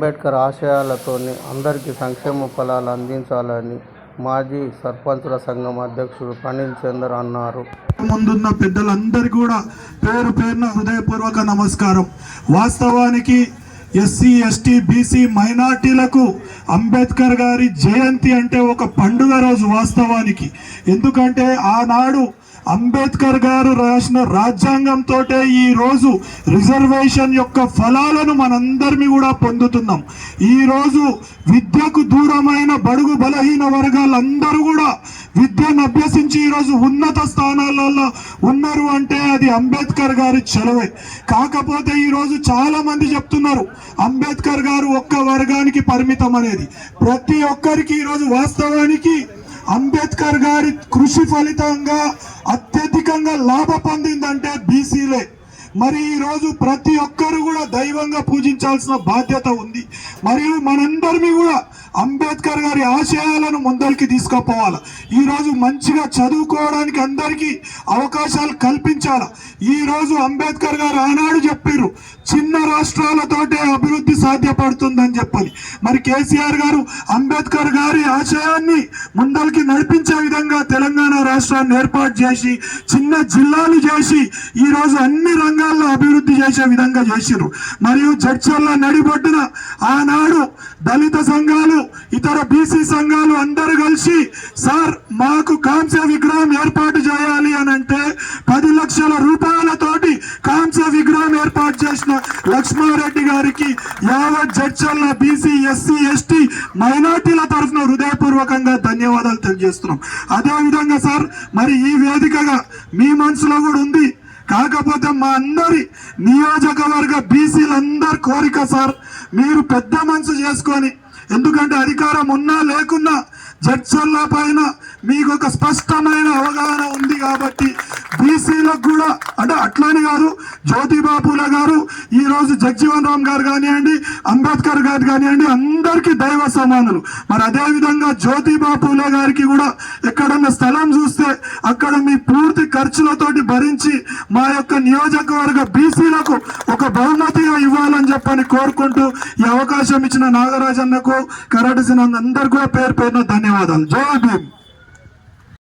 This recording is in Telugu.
అంబేద్కర్ ఆశయాలతోనే అందరికీ సంక్షేమ ఫలాలు అందించాలని మాజీ సర్పంచుల సంఘం అధ్యక్షుడు ప్రణీల్ చందర్ అన్నారు. ముందున్న పెద్దలందరికీ కూడా పేరు పేరున హృదయపూర్వక నమస్కారం. వాస్తవానికి ఎస్సీ ఎస్టీ బీసీ మైనార్టీలకు అంబేద్కర్ గారి జయంతి అంటే ఒక పండుగ రోజు వాస్తవానికి. ఎందుకంటే ఆనాడు అంబేద్కర్ గారు రాసిన రాజ్యాంగంతో ఈ రోజు రిజర్వేషన్ యొక్క ఫలాలను మనందరినీ కూడా పొందుతున్నాం. ఈరోజు విద్యకు దూరమైన బడుగు బలహీన వర్గాలందరూ కూడా విద్యను అభ్యసించి ఈరోజు ఉన్నత స్థానాలలో ఉన్నారు అంటే అది అంబేద్కర్ గారి చలవే. కాకపోతే ఈరోజు చాలా మంది చెప్తున్నారు అంబేద్కర్ గారు ఒక్క వర్గానికి పరిమితం అనేది. ప్రతి ఒక్కరికి ఈరోజు వాస్తవానికి అంబేద్కర్ గారి కృషి ఫలితంగా అధికంగా లాభ పొందిందంటే బీసీలే మరి ఈ రోజు ప్రతి ఒక్కరు కూడా దైవంగా పూజించాల్సిన బాధ్యత ఉంది. మరియు మనందరినీ కూడా అంబేద్కర్ గారి ఆశయాలను ముందరికి తీసుకుపోవాలి. ఈ రోజు మంచిగా చదువుకోవడానికి అందరికీ అవకాశాలు కల్పించాలి. ఈ రోజు అంబేద్కర్ గారు ఆనాడు చెప్పారు చిన్న రాష్ట్రాలతోటే అభివృద్ధి సాధ్యపడుతుందని చెప్పని. మరి కేసీఆర్ గారు అంబేద్కర్ గారి ఆశయాన్ని ముందరికి నడిపించే విధంగా తెలంగాణ రాష్ట్రాన్ని ఏర్పాటు చేసి చిన్న జిల్లాలు చేసి ఈ రోజు అన్ని రంగాల్లో అభివృద్ధి చేసే విధంగా చేసిరు మరియు చర్చల్లో చర్చల్ల ఆయన ఆనాడు దళిత సంఘాలు ఇతర బీసీ సంఘాలు అందరూ కలిసి సార్ మాకు కాంస్య విగ్రహం ఏర్పాటు చేయాలి అని అంటే పది లక్షల రూపాయలతోటి కాంస్య విగ్రహం ఏర్పాటు చేసిన లక్ష్మారెడ్డి గారికి యావత్ జడ్చల్ల బీసీ ఎస్సీ ఎస్టీ మైనార్టీల తరఫున హృదయపూర్వకంగా ధన్యవాదాలు తెలియజేస్తున్నాం. అదేవిధంగా సార్ మరి ఈ వేదికగా మీ మనసులో కూడా ఉంది. కాకపోతే మా అందరి నియోజకవర్గ బీసీలందరి కోరిక సార్ మీరు పెద్ద మనసు చేసుకొని ఎందుకంటే అధికారం ఉన్నా లేకున్నా జడ్చల్ల పైన మీకు ఒక స్పష్టమైన అవగాహన ఉంది కాబట్టి బీసీలకు కూడా అంటే అట్లనే కాదు జ్యోతిబాపుల గారు ఈరోజు జగ్జీవన్ రామ్ గారు కానివ్వండి అంబేద్కర్ గారు కానివ్వండి అందరికీ దైవ సమానులు. మరి అదేవిధంగా విధంగా గారికి కూడా ఎక్కడన్నా స్థలం చూస్తే అక్కడ మీ పూర్తి ఖర్చులతోటి భరించి మా యొక్క నియోజకవర్గ బీసీలకు ఒక బహుమతిగా ఇవ్వాలని చెప్పని కోరుకుంటూ ఈ అవకాశం ఇచ్చిన నాగరాజన్నకు కరాటసిన అందరికీ పేరు పేరున ధన్యవాదాలు. జై భీమ్.